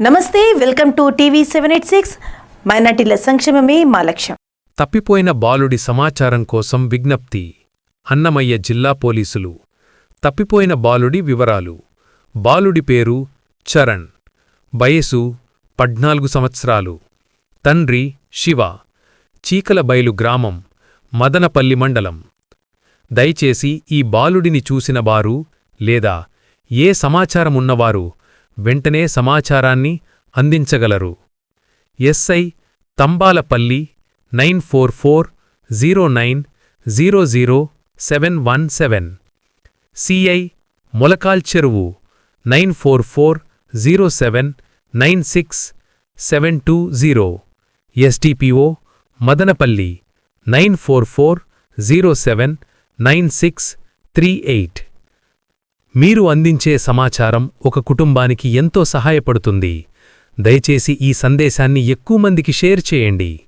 నమస్తే welcome to TV seven eight six. మైనార్టీల సంక్షేమమే మా లక్ష్యం. తప్పిపోయిన బాలుడి సమాచారం కోసం విజ్ఞప్తి. అన్నమయ్య జిల్లా పోలీసులు. తప్పిపోయిన బాలుడి వివరాలు. బాలుడి పేరు చరణ్. వయసు పద్నాలుగు సంవత్సరాలు. తండ్రి శివ. చీకలబైలు గ్రామం మదనపల్లి మండలం. దయచేసి ఈ బాలుడిని చూసిన వారు లేదా ఏ సమాచారమున్నవారు వెంటనే సమాచారాన్ని అందించగలరు. SI Thambalapalli nine four four zero nine zero zero seven one seven. CI Molakalacheruvu nine four four zero seven nine six seven two zero. SDPO Madanapalle nine four four zero seven nine six three eight. మీరు అందించే సమాచారం ఒక కుటుంబానికి ఎంతో సహాయపడుతుంది. దయచేసి ఈ సందేశాన్ని ఎక్కువ మందికి షేర్ చేయండి.